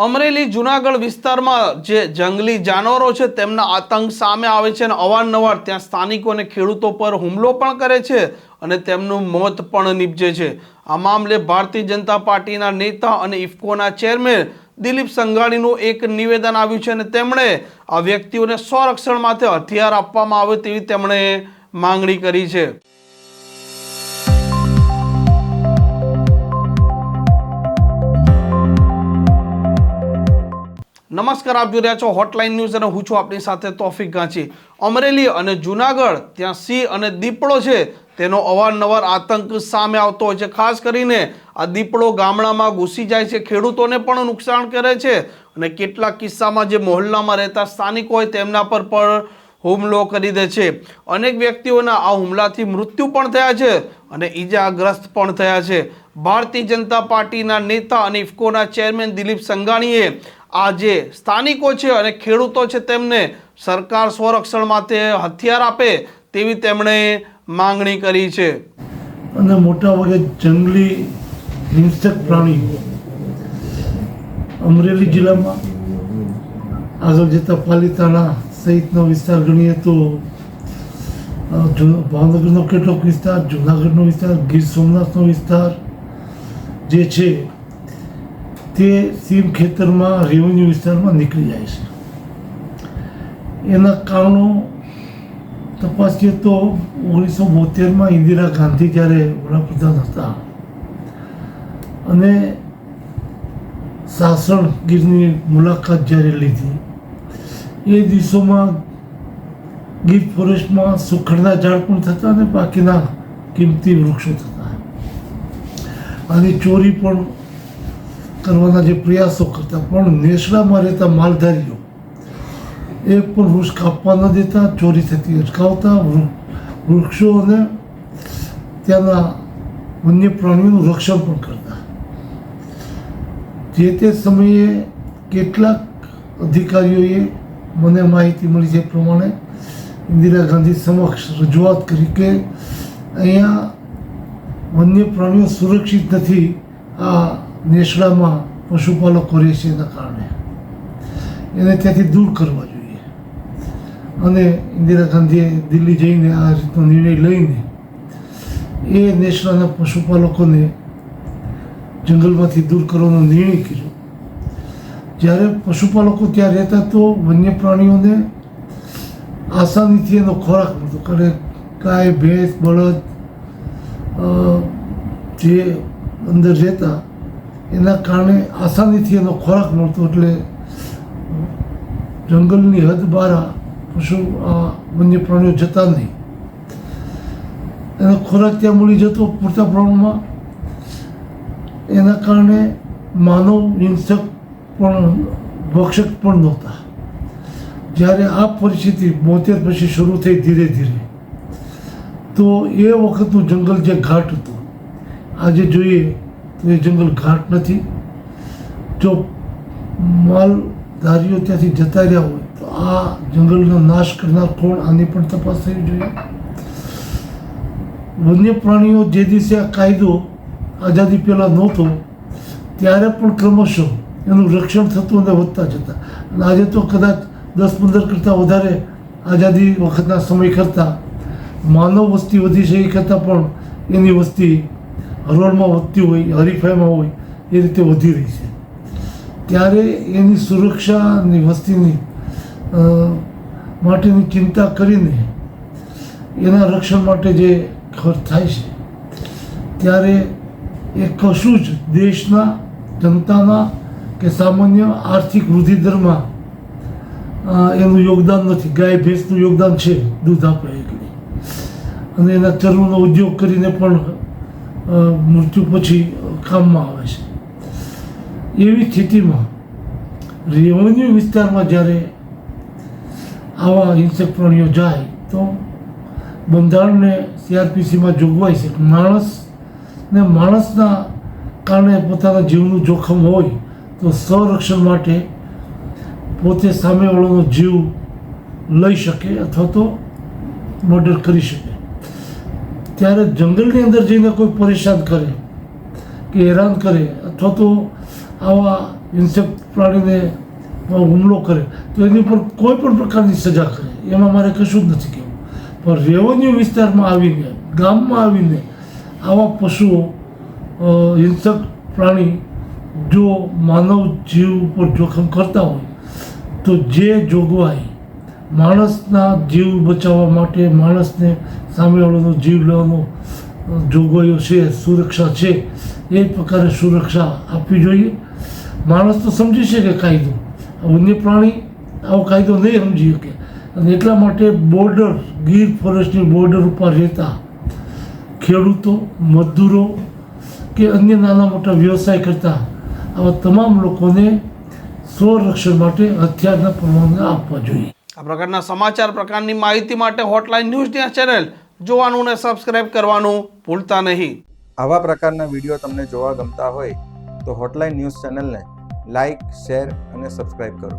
અમરેલી જુનાગઢ વિસ્તારમાં જે જંગલી જાનવરો છે, તેમના આતંક સામે આવે છે અને અવારનવાર ત્યાં સ્થાનિકો અને ખેડૂતો પર હુમલો પણ કરે છે અને તેમનું મોત પણ નીપજે છે. આ મામલે ભારતીય જનતા પાર્ટીના નેતા અને ઇફકોના ચેરમેન દિલીપ સંઘાણીનું એક નિવેદન આવ્યું છે અને તેમણે આ વ્યક્તિઓને સ્વરક્ષણ માટે હથિયાર આપવામાં આવે તેવી તેમણે માંગણી કરી છે. નમસ્કાર, આપ જોઈ રહ્યા છો હોટલાઇન ન્યૂઝ અને હું છું આપની સાથે તોફિક ગાંચી અમરેલી અને જુનાગઢ, ત્યાં સિંહ અને દીપડો છે, તેનો અવારનવાર આતંક સામે આવતો હોય છે. ખાસ કરીને આ દીપડો ગામડામાં ઘૂસી જાય છે. ખેડૂતોને પણ નુકસાન કરે છે અને કેટલાક કિસ્સામાં જે મોહલ્લામાં રહેતા સ્થાનિકો હોય તેમના પર પણ હુમલો કરી દે છે. અનેક વ્યક્તિઓના આ હુમલાથી મૃત્યુ પણ થયા છે અને ઈજાગ્રસ્ત પણ થયા છે. ભારતીય જનતા પાર્ટીના નેતા અને ઇફકોના ચેરમેન દિલીપ સંઘાણીએ આ જે સ્થાનિકો છે અને ખેડૂતો છે તેમને સરકાર સ્વરક્ષણ માટે હથિયાર આપે તેવી તેમણે માંગણી કરી છે. અને મોટા ભાગે જંગલી હિંસક પ્રાણીઓ અમરેલી જિલ્લામાં, આગળ જતા પાલિતાણા સહિતનો વિસ્તાર ગણીએ તો ભાવનગરનો કેટલોક વિસ્તાર, જુનાગઢનો વિસ્તાર, ગીર સોમનાથનો વિસ્તાર જે છે તે સીમ ખેતરમાં રેવન્યુ વિસ્તારમાં નીકળી જાય છે. એના કારણો તપાસીએ તો ઓગણીસો બોતેરમાં ઇન્દિરા ગાંધી જ્યારે વડાપ્રધાન હતા અને સાસણ ગીરની મુલાકાત જ્યારે લીધી, એ દિવસોમાં ગીર ફોરેસ્ટમાં સુખડના ઝાડ પણ થતા અને બાકીના કિંમતી વૃક્ષો થતા. અને ચોરી પણ કરવાના જે પ્રયાસો કરતા, પણ નેસડામાં રહેતા માલધારીઓ, એ પણ વૃક્ષ કાપવા ન દેતા, ચોરી થતી અટકાવતા વૃક્ષો અને ત્યાંના વન્ય પ્રાણીઓનું રક્ષણ પણ કરતા. જે તે સમયે કેટલાક અધિકારીઓએ મને માહિતી મળી છે પ્રમાણે ઇન્દિરા ગાંધી સમક્ષ રજૂઆત કરી કે અહીંયા વન્ય પ્રાણીઓ સુરક્ષિત નથી. આ નેસડામાં પશુપાલકો રહે છે એના કારણે. એને ત્યાંથી દૂર કરવા જોઈએ. અને ઇન્દિરા ગાંધીએ દિલ્હી જઈને આ રીતનો નિર્ણય લઈને એ નેસડાના પશુપાલકોને જંગલમાંથી દૂર કરવાનો નિર્ણય કર્યો. જ્યારે પશુપાલકો ત્યાં રહેતા તો વન્ય પ્રાણીઓને આસાનીથી એનો ખોરાક મળતો. કારણ કે ગાય, ભેંસ, બળદ જે અંદર રહેતા એના કારણે આસાનીથી એનો ખોરાક મળતો એટલે જંગલની હદ બહાર પશુ, આ વન્ય પ્રાણીઓ જતા નહીં. એનો ખોરાક ત્યાં મળી જતો પૂરતા પ્રમાણમાં. એના કારણે માનવ હિંસક પણ, ભક્ષક પણ નહોતા. જ્યારે આ પરિસ્થિતિ બોતેર પછી શરૂ થઈ ધીરે ધીરે. તો એ વખતનું જંગલ જે ઘાટ હતું, આજે જોઈએ એ જંગલ ઘાટ નથી. જો માલધારીઓ ત્યાંથી જતા રહ્યા હોય, તો આ જંગલનો નાશ કરનાર કોણ? આની પણ તપાસ થવી જોઈએ. વન્ય પ્રાણીઓ જે દિવસે આ કાયદો આઝાદી પહેલાં નહોતો, ત્યારે પણ ક્રમશઃ એનું રક્ષણ થતું અને વધતા જતા. અને આજે તો કદાચ દસ પંદર કરતાં વધારે આઝાદી વખતના સમય કરતાં માનવ વસ્તી વધી છે એ કરતાં પણ એની વસ્તી હરોળમાં વધતી હોય, હરીફાઈમાં હોય, એ રીતે વધી રહી છે. ત્યારે એની સુરક્ષાની વસ્તીની માટેની ચિંતા કરીને એના રક્ષણ માટે જે ખર્ચ થાય છે, ત્યારે એ કશું જ દેશના, જનતાના કે સામાન્ય આર્થિક વૃદ્ધિ દરમાં એનું યોગદાન નથી. ગાય ભેંસનું યોગદાન છે, દૂધ આપે એટલે અને એના ચર્મનો ઉદ્યોગ કરીને પણ મૃત્યુ પછી કામમાં આવે છે. એવી સ્થિતિમાં રેવન્યુ વિસ્તારમાં જ્યારે આવા હિંસક પ્રાણીઓ જાય તો બંધારણને સીઆરપીસીમાં જોગવાઈ છે. માણસને માણસના કારણે પોતાના જીવનું જોખમ હોય તો સંરક્ષણ માટે પોતે સામેવાળાનો જીવ લઈ શકે અથવા તો મર્ડર કરી શકે. ત્યારે જંગલની અંદર જઈને કોઈ પરેશાન કરે, કે હેરાન કરે, અથવા તો આવા ઇન્સેક્ટ પ્રાણીને હુમલો કરે, તો એની ઉપર કોઈ પણ પ્રકારની સજા કરે. એમાં મારે કશું જ નથી કહેવું. પણ રેવન્યુ વિસ્તારમાં આવીને, ગામમાં આવીને આવા પશુઓ હિંસક પ્રાણી જો માનવ જીવ ઉપર જોખમ કરતા હોય, તો જે જોગવાઈ માણસના જીવ બચાવવા માટે માણસને સામેવાળાનો જીવ લેવાનો જોગવાઈઓ છે, સુરક્ષા છે, એ પ્રકારે સુરક્ષા આપવી જોઈએ. માણસ તો સમજી શકે કાયદો. વન્ય પ્રાણી આવો કાયદો નહીં સમજી શકે. અને એટલા માટે બોર્ડર, ગીર ફોરેસ્ટની બોર્ડર ઉપર રહેતા ખેડૂતો, મજદૂરો કે અન્ય નાના મોટા વ્યવસાય કરતા, આવા તમામ લોકોને સ્વરક્ષણ માટે હથિયારના પરવાનગી આપવા જોઈએ. આ પ્રકારના સમાચાર પ્રકારની માહિતી માટે હોટલાઇન ન્યૂઝની ચેનલ જોવાનું અને સબસ્ક્રાઇબ કરવાનું ભૂલતા નહીં. આવા પ્રકારના વીડિયો તમને જોવા ગમતા હોય તો હોટલાઇન ન્યૂઝ ચેનલને લાઇક શેર અને સબસ્ક્રાઇબ કરો.